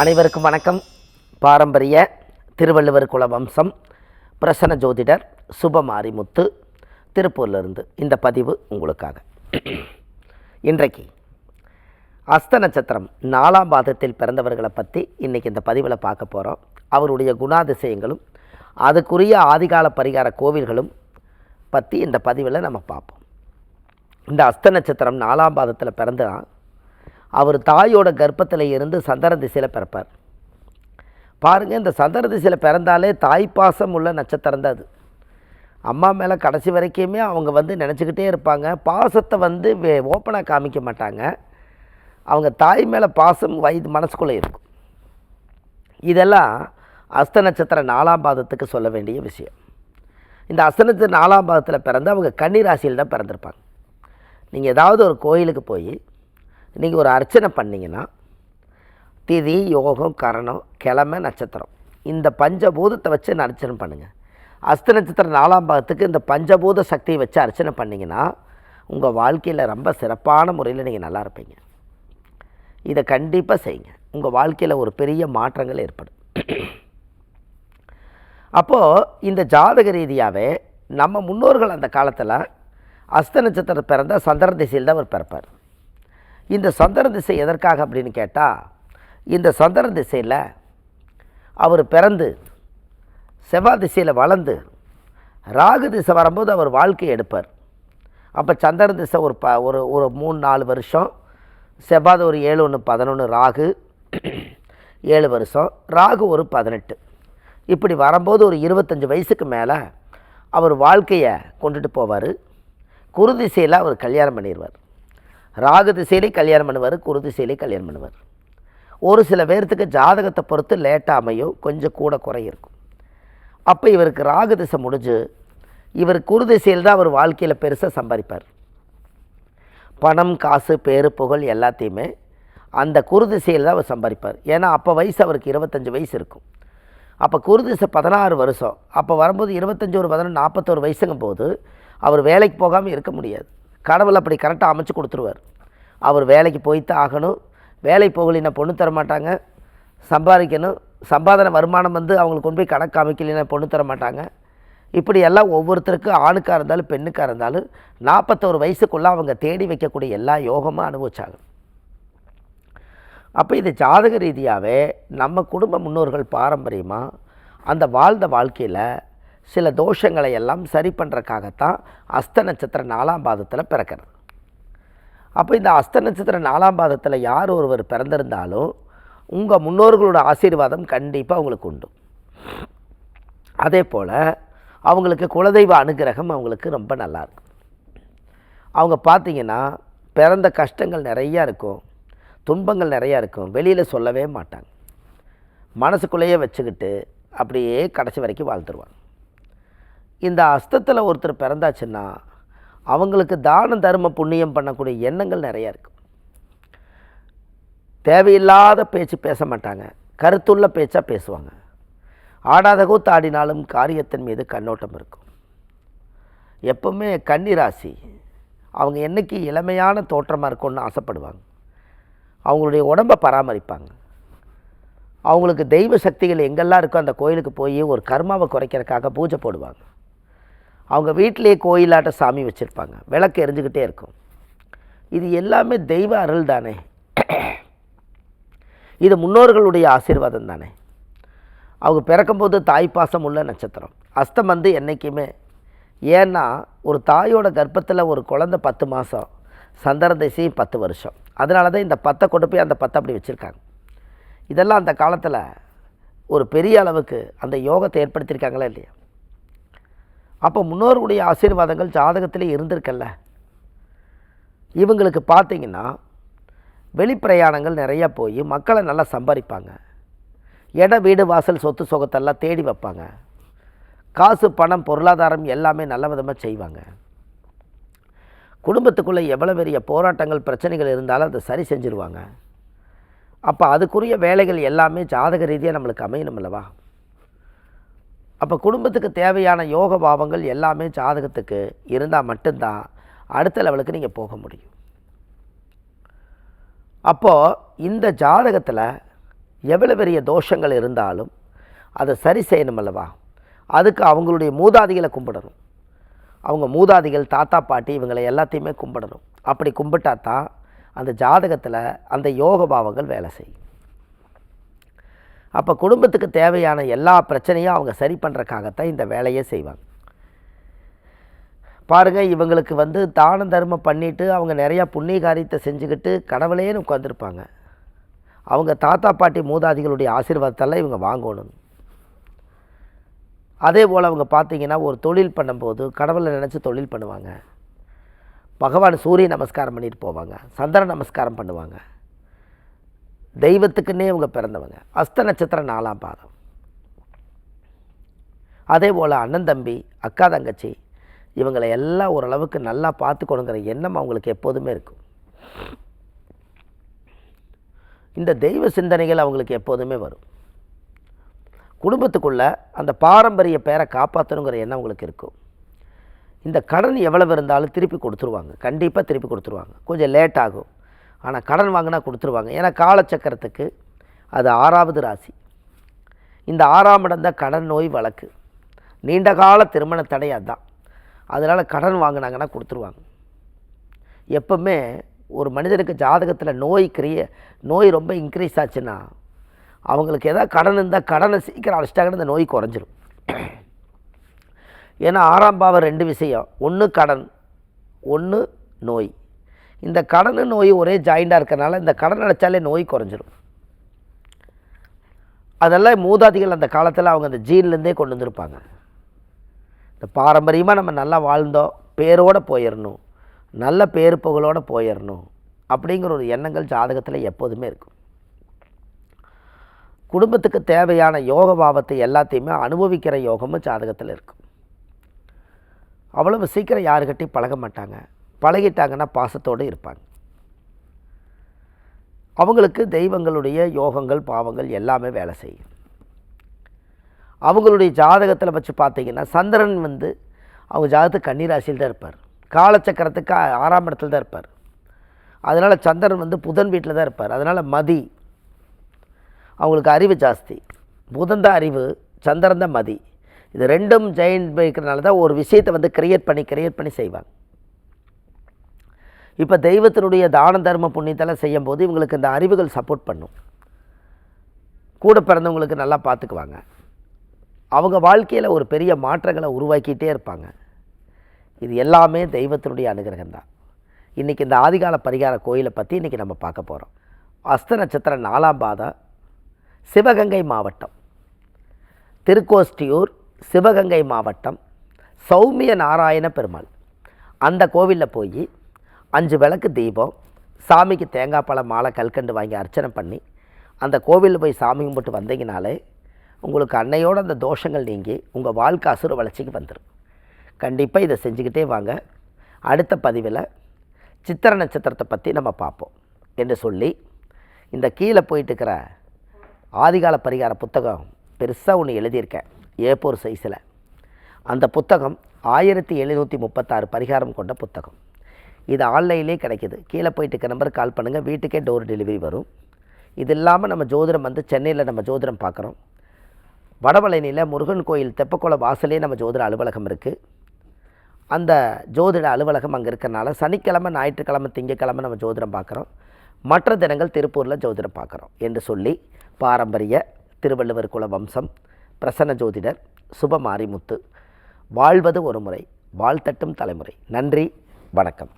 அனைவருக்கும் வணக்கம். பாரம்பரிய திருவள்ளுவர் குல வம்சம் பிரசன்ன ஜோதிடர் சுபமாரிமுத்து திருப்பூர்லேருந்து இந்த பதிவு உங்களுக்காக. இன்றைக்கு அஸ்த நட்சத்திரம் நாலாம் பாதத்தில் பிறந்தவர்களை பற்றி இன்றைக்கி இந்த பதிவில் பார்க்க போகிறோம் அவருடைய குணாதிசயங்களும் அதுக்குரிய ஆதிகால பரிகார கோவில்களும் பற்றி இந்த பதிவில் நம்ம பார்ப்போம். இந்த அஸ்த நட்சத்திரம் நாலாம் பாதத்தில் பிறந்தால் அவர் தாயோட கர்ப்பத்தில் இருந்து சந்திர திசையில் பிறப்பார். பாருங்கள் இந்த சந்திர திசையில் பிறந்தாலே தாய்ப்பாசம் உள்ள நட்சத்திரம் தான் அது. அம்மா மேலே கடைசி வரைக்குமே அவங்க வந்து நினச்சிக்கிட்டே இருப்பாங்க. பாசத்தை வந்து வே ஓப்பனாக காமிக்க மாட்டாங்க. அவங்க தாய் மேலே பாசம் வயது மனசுக்குள்ளே இருக்கும். இதெல்லாம் அஸ்த நட்சத்திர நாலாம் பாதத்துக்கு சொல்ல வேண்டிய விஷயம். இந்த அஸ்த நட்சத்திர நாலாம் பாதத்தில் பிறந்து அவங்க கன்னி ராசியில் தான் பிறந்திருப்பாங்க. நீங்கள் ஏதாவது ஒரு கோயிலுக்கு போய் நீங்கள் ஒரு அர்ச்சனை பண்ணிங்கன்னா திதி யோகம் கரணம் கிழமை நட்சத்திரம். இந்த பஞ்சபூதத்தை வச்சு அர்ச்சனை பண்ணுங்கள் அஸ்த நட்சத்திரம் நாலாம் பாகத்துக்கு இந்த பஞ்சபூத சக்தியை வச்சு அர்ச்சனை பண்ணிங்கன்னா உங்கள் வாழ்க்கையில் ரொம்ப சிறப்பான முறையில் நீங்கள் நல்லா இருப்பீங்க. இதை கண்டிப்பாக செய்யுங்க. உங்கள் வாழ்க்கையில் ஒரு பெரிய மாற்றங்கள் ஏற்படும். அப்போது இந்த ஜாதக ரீதியாகவே நம்ம முன்னோர்கள் அந்த காலத்தில் அஸ்த நட்சத்திரம் பிறந்த சந்திர திசையில் தான் அவர் பிறப்பார். இந்த சந்திர திசை எதற்காக அப்படின்னு கேட்டால் இந்த சந்திர திசையில் அவர் பிறந்து செவ்வாய் திசையில் வளர்ந்து ராகு திசை வரும்போது அவர் வாழ்க்கையை எடுப்பார். அப்போ சந்திர திசை ஒரு ப ஒரு ஒரு மூணு நாலு வருஷம் செவ்வாய் ஒரு ஏழு ஒன்று பதினொன்று ராகு ஏழு வருஷம் ராகு ஒரு பதினெட்டு. இப்படி வரும்போது ஒரு இருபத்தஞ்சி வயசுக்கு மேலே அவர் வாழ்க்கையை கொண்டுட்டு போவார். குரு திசையில் அவர் கல்யாணம் பண்ணிடுவார் ராகு திசையிலே கல்யாணம் பண்ணுவார் குரு திசையிலே கல்யாணம் பண்ணுவார். ஒரு சில பேர்த்துக்கு ஜாதகத்தை பொறுத்து லேட்டாக அமையும் கொஞ்சம் கூட குறை இருக்கும். அப்போ இவருக்கு ராகு திசை முடிஞ்சு இவர் குரு திசையில் தான் அவர் வாழ்க்கையில் பெருசாக சம்பாதிப்பார். பணம் காசு பேரு புகழ் எல்லாத்தையுமே அந்த குரு திசையில் தான் அவர் சம்பாதிப்பார். ஏன்னா அப்போ வயசு அவருக்கு இருபத்தஞ்சி வயசு இருக்கும். அப்போ குரு திசை பதினாறு வருஷம். அப்போ வரும்போது இருபத்தஞ்சி ஒரு பதினொன்று நாற்பத்தோரு வயசுங்கும் போது அவர் வேலைக்கு போகாமல் இருக்க முடியாது. கடவுள் அப்படி கரெக்டாக அமைச்சு கொடுத்துருவார். அவர் வேலைக்கு போய்த்தான் ஆகணும். வேலை போகலினா பொண்ணு தர மாட்டாங்க சம்பாதிக்கணும். சம்பாதன வருமானம் வந்து அவங்களுக்கு கொண்டு போய் கணக்கு அமைக்கலைன்னா பொண்ணு தர மாட்டாங்க இப்படி எல்லாம் ஒவ்வொருத்தருக்கும் ஆணுக்காக இருந்தாலும் பெண்ணுக்காக இருந்தாலும் நாற்பத்தோரு வயசுக்குள்ளே அவங்க தேடி வைக்கக்கூடிய எல்லா யோகமும் அனுபவிச்சாங்க. அப்போ இது ஜாதக ரீதியாகவே நம்ம குடும்ப முன்னோர்கள் பாரம்பரியமாக அந்த வாழ்ந்த வாழ்க்கையில் சில தோஷங்களை எல்லாம் சரி பண்ணுறக்காகத்தான் அஸ்த நட்சத்திர நாலாம் பாதத்தில் பிறக்கிறது. அப்போ இந்த அஸ்த நட்சத்திர நாலாம் பாதத்தில் யார் ஒருவர் பிறந்திருந்தாலும் உங்கள் முன்னோர்களோட ஆசீர்வாதம் கண்டிப்பாக அவங்களுக்கு உண்டு. அதே போல் அவங்களுக்கு குலதெய்வ அனுகிரகம் அவங்களுக்கு ரொம்ப நல்லாயிருக்கும் அவங்க பார்த்தீங்கன்னா பிறந்த கஷ்டங்கள் நிறையா இருக்கும் துன்பங்கள் நிறையா இருக்கும் வெளியில் சொல்லவே மாட்டாங்க. மனசுக்குள்ளேயே வச்சுக்கிட்டு அப்படியே கடைசி வரைக்கும் வாழ்த்துருவாங்க இந்த அஸ்தத்தில் ஒருத்தர் பிறந்தாச்சுன்னா அவங்களுக்கு தான தர்ம புண்ணியம் பண்ணக்கூடிய எண்ணங்கள் நிறையா இருக்கும் தேவையில்லாத பேச்சு பேச மாட்டாங்க. கருத்துள்ள பேச்சாக பேசுவாங்க. ஆடாத கூத்தாடினாலும் காரியத்தின் மீது கண்ணோட்டம் இருக்கும். எப்பவுமே கன்னிராசி அவங்க என்னைக்கு இளமையான தோற்றமாக இருக்கும்னு ஆசைப்படுவாங்க. அவங்களுடைய உடம்பை பராமரிப்பாங்க. அவங்களுக்கு தெய்வ சக்திகள் எங்கெல்லாம் இருக்கோ அந்த கோயிலுக்கு போய் ஒரு கர்மாவை குறைக்கிறதுக்காக பூஜை போடுவாங்க. அவங்க வீட்டிலேயே கோயிலாட்ட சாமி வச்சுருப்பாங்க. விளக்கு எரிஞ்சுக்கிட்டே இருக்கும். இது எல்லாமே தெய்வ அருள் தானே. இது முன்னோர்களுடைய ஆசீர்வாதம் தானே. அவங்க பிறக்கும்போது தாய்ப்பாசம் உள்ள நட்சத்திரம். அஸ்தம் வந்து என்றைக்குமே ஏன்னா ஒரு தாயோட கர்ப்பத்தில் ஒரு குழந்தை பத்து மாதம் சந்திர திசையும் பத்து வருஷம். அதனால தான் இந்த பத்தை கொண்டு போய் அந்த பத்தை அப்படி வச்சுருக்காங்க. இதெல்லாம் அந்த காலத்தில் ஒரு பெரிய அளவுக்கு அந்த யோகத்தை ஏற்படுத்தியிருக்காங்களா இல்லையா? அப்போ முன்னோர்களுடைய ஆசீர்வாதங்கள் ஜாதகத்தில் இருந்திருக்கல்ல. இவங்களுக்கு பார்த்தீங்கன்னா வெளிப்பிரயாணங்கள் நிறையா போய் மக்களை நல்லா சம்பாதிப்பாங்க இட வீடு வாசல் சொத்து சொகத்தெல்லாம் தேடி வைப்பாங்க. காசு பணம் பொருளாதாரம் எல்லாமே நல்ல விதமாக செய்வாங்க. குடும்பத்துக்குள்ளே எவ்வளோ பெரிய போராட்டங்கள் பிரச்சனைகள் இருந்தாலும் அதை சரி செஞ்சுருவாங்க. அப்போ அதுக்குரிய வேலைகள் எல்லாமே ஜாதக ரீதியாக நம்மளுக்கு அமையணும் அல்லவா அப்போ குடும்பத்துக்கு தேவையான யோக பாவங்கள் எல்லாமே ஜாதகத்துக்கு இருந்தால் மட்டும்தான் அடுத்த லெவலுக்கு நீங்கள் போக முடியும். அப்போது இந்த ஜாதகத்தில் எவ்வளோ பெரிய தோஷங்கள் இருந்தாலும் அதை சரி செய்யணும் அல்லவா? அதுக்கு அவங்களுடைய மூதாதிகளை கும்பிடணும். அவங்க மூதாதிகள் தாத்தா பாட்டி இவங்களை எல்லாத்தையுமே கும்பிடணும். அப்படி கும்பிட்டா தான் அந்த ஜாதகத்தில் அந்த யோக பாவங்கள் வேலை செய்யும். அப்போ குடும்பத்துக்கு தேவையான எல்லா பிரச்சனையும் அவங்க சரி பண்ணுறக்காகத்தான் இந்த வேலையை செய்வாங்க. பாருங்கள் இவங்களுக்கு வந்து தான தர்மம் பண்ணிவிட்டு அவங்க நிறையா புண்ணிய காரியத்தை செஞ்சுக்கிட்டு கடவுளேன்னு உட்காந்துருப்பாங்க அவங்க தாத்தா பாட்டி மூதாதிகளுடைய ஆசீர்வாதத்தெல்லாம் இவங்க வாங்கணும். அதே போல் அவங்க பார்த்தீங்கன்னா ஒரு தொழில் பண்ணும்போது கடவுளை நினச்சி தொழில் பண்ணுவாங்க. பகவான் சூரிய நமஸ்காரம் பண்ணிட்டு போவாங்க. சந்திர நமஸ்காரம் பண்ணுவாங்க. தெய்வத்துக்குன்னே இவங்க பிறந்தவங்க. அஸ்த நட்சத்திரம் நாலாம் பாதம். அதே போல் அண்ணன் தம்பி அக்கா தங்கச்சி இவங்களை எல்லாம் ஓரளவுக்கு நல்லா பார்த்துக்கணுங்கிற எண்ணம் அவங்களுக்கு எப்போதுமே இருக்கும். இந்த தெய்வ சிந்தனைகள் அவங்களுக்கு எப்போதுமே வரும். குடும்பத்துக்குள்ள அந்த பாரம்பரிய பேரை காப்பாற்றணுங்கிற எண்ணம் அவங்களுக்கு இருக்கும். இந்த கடன் எவ்வளவு இருந்தாலும் திருப்பி கொடுத்துருவாங்க. கண்டிப்பாக திருப்பி கொடுத்துருவாங்க. கொஞ்சம் லேட் ஆகும். ஆனால் கடன் வாங்கினா கொடுத்துருவாங்க. ஏன்னா காலச்சக்கரத்துக்கு அது ஆறாவது ராசி. இந்த ஆறாம் இடம் தான் கடன் நோய் வழக்கு. நீண்ட கால திருமண தடை அதான். அதனால் கடன் வாங்கினாங்கன்னா கொடுத்துருவாங்க. எப்பவுமே ஒரு மனிதனுக்கு ஜாதகத்தில் நோய் கிரிய நோய் ரொம்ப இன்க்ரீஸ் ஆச்சுன்னா அவங்களுக்கு எதாவது கடன் இருந்தால் கடனை சீக்கிரம் அழைச்சிட்டாங்கன்னு இந்த நோய் குறைஞ்சிரும். ஏன்னா ஆறாம் பாவம் ரெண்டு விஷயம். ஒன்று கடன் ஒன்று நோய். இந்த கடன் நோய் ஒரே ஜாயிண்டாக இருக்கிறனால இந்த கடன் அடைச்சாலே நோய் குறைஞ்சிரும். அதெல்லாம் மூதாதிகள் அந்த காலத்தில் அவங்க அந்த ஜீன்லேருந்தே கொண்டு வந்திருப்பாங்க. இந்த பாரம்பரியமாக நம்ம நல்லா வாழ்ந்தோம் பேரோடு போயிடணும் நல்ல பேரு புகழோடு போயிடணும் அப்படிங்கிற ஒரு எண்ணங்கள் ஜாதகத்தில் எப்போதுமே இருக்கும். குடும்பத்துக்கு தேவையான யோக பாவத்தை எல்லாத்தையுமே அனுபவிக்கிற யோகமும் ஜாதகத்தில் இருக்கும். அவ்வளவு சீக்கிரம் யாருக்கிட்டையும் பழக மாட்டாங்க. பழகிட்டாங்கன்னா பாசத்தோடு இருப்பாங்க. அவங்களுக்கு தெய்வங்களுடைய யோகங்கள் பாவங்கள் எல்லாமே வேலை செய்யும். அவங்களுடைய ஜாதகத்தில் வச்சு பார்த்தீங்கன்னா சந்திரன் வந்து அவங்க ஜாதகத்துக்கு கன்னிராசியில் தான் இருப்பார். காலச்சக்கரத்துக்கு ஆ- ஆறாம் இடத்துல தான் இருப்பார். அதனால் சந்திரன் வந்து புதன் வீட்டில் தான் இருப்பார். அதனால் மதி. அவங்களுக்கு அறிவு ஜாஸ்தி. புதன் தான் அறிவு சந்திரன் தான் மதி. இது ரெண்டும் ஜெயின் வைக்கிறனால தான் ஒரு விஷயத்தை வந்து கிரியேட் பண்ணி கிரியேட் பண்ணி செய்வாங்க. இப்போ தெய்வத்தினுடைய தான தர்ம புண்ணியத்தெல்லாம் செய்யும்போது இவங்களுக்கு இந்த அறிவுகள் சப்போர்ட் பண்ணும். கூட பிறந்தவங்களுக்கு நல்லா பார்த்துக்குவாங்க அவங்க வாழ்க்கையில் ஒரு பெரிய மாற்றங்களை உருவாக்கிட்டே இருப்பாங்க. இது எல்லாமே தெய்வத்தினுடைய அனுகிரகம் தான். இன்றைக்கி இந்த ஆதிகால பரிகார கோயிலை பற்றி இன்றைக்கி நம்ம பார்க்க போகிறோம் அஸ்த நட்சத்திரம் நாலாம் பாதம் சிவகங்கை மாவட்டம். திருக்கோஷ்டியூர் சிவகங்கை மாவட்டம் சௌமிய நாராயண பெருமாள். அந்த கோவிலில் போய் அஞ்சு விளக்கு தீபம் சாமிக்கு தேங்காய் பழம் மாலை கல்கண்டு வாங்கி அர்ச்சனை பண்ணி அந்த கோவிலில் போய் சாமி கும்பிட்டு வந்தீங்கனாலே உங்களுக்கு அன்னையோட அந்த தோஷங்கள் நீங்கி உங்கள் வாழ்க்கை அசுர வளர்ச்சிக்கு வந்துடும் கண்டிப்பாக இதை செஞ்சுக்கிட்டே வாங்க. அடுத்த பதிவில் சித்திர நட்சத்திரத்தை பற்றி நம்ம பார்ப்போம் என்று சொல்லி இந்த கீழே போயிட்டு இருக்கிற ஆதிகால பரிகார புத்தகம் பெருசாக ஒன்று எழுதியிருக்கேன் ஏப்போர் சைஸில் அந்த புத்தகம் ஆயிரத்தி எழுநூற்றி முப்பத்தாறு பரிகாரம் கொண்ட புத்தகம். இது ஆன்லைன்லேயே கிடைக்கிது. கீழே போயிட்டு இருக்க நம்பருக்கு கால் பண்ணுங்கள் வீட்டுக்கே டோர் டெலிவரி வரும். இது இல்லாமல் நம்ம ஜோதிடம் வந்து சென்னையில் நம்ம ஜோதிடம் பார்க்குறோம். வடபழனியில் முருகன் கோயில் தெப்பக்குளம் வாசலே நம்ம ஜோதிட அலுவலகம் இருக்குது அந்த ஜோதிட அலுவலகம் அங்கே இருக்கிறனால சனிக்கிழமை ஞாயிற்றுக்கிழமை திங்கக்கிழமை நம்ம ஜோதிடம் பார்க்குறோம். மற்ற தினங்கள் திருப்பூரில் ஜோதிடம் பார்க்குறோம் என்று சொல்லி பாரம்பரிய திருவள்ளுவர் குல வம்சம் பிரசன்ன ஜோதிடர் சுப மாரிமுத்து வாழ்வது ஒரு முறை வாழ்த்தட்டும் தலைமுறை. நன்றி வணக்கம்.